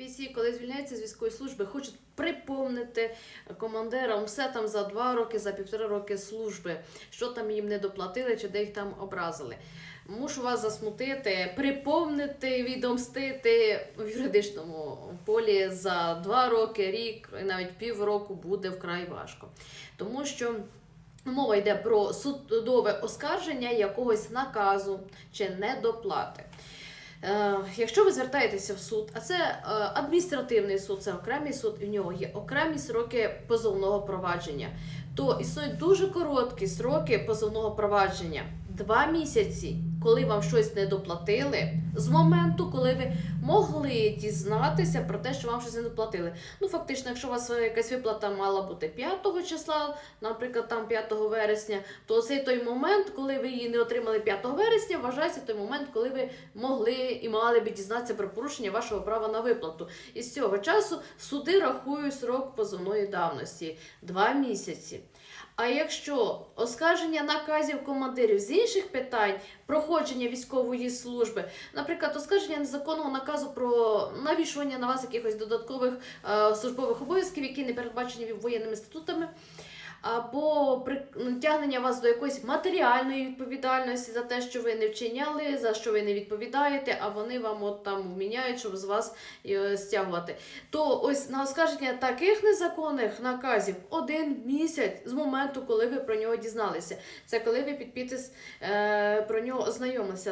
Бійці, коли звільняються з військової служби, хочуть припомнити командирам все там за два роки, за півтора роки служби, що там їм не доплатили чи де їх там образили. Мушу вас засмутити, припомнити, відомстити в юридичному полі за два роки, рік, і навіть півроку буде вкрай важко. Тому що мова йде про судове оскарження якогось наказу чи недоплати. Е, Якщо ви звертаєтеся в суд, а це е, адміністративний суд, це окремий суд, і в нього є окремі сроки позовного провадження, то існують дуже короткі сроки позовного провадження. Два місяці, коли вам щось не доплатили, з моменту, коли ви могли дізнатися про те, що вам щось не доплатили. Ну, фактично, якщо у вас е, якась виплата мала бути 5 числа, наприклад, там 5 вересня, то цей той момент, коли ви її не отримали 5 вересня, вважається той момент, коли ви могли і мали би дізнатися про порушення вашого права на виплату. І з цього часу суди рахують срок позовної давності 2 місяці. А якщо оскарження наказів командирів з інших питань, проходження військової служби, наприклад, оскарження незаконного наказу про навішування на вас якихось додаткових е, службових обов'язків, які не передбачені воєнними статутами, або притягнення вас до якоїсь матеріальної відповідальності за те, що ви не вчиняли, за що ви не відповідаєте, а вони вам от там вміняють, щоб з вас е, стягувати. То ось на оскарження таких незаконних наказів один місяць з моменту, коли ви про нього дізналися. Це коли ви під підпис е, про нього ознайомилися.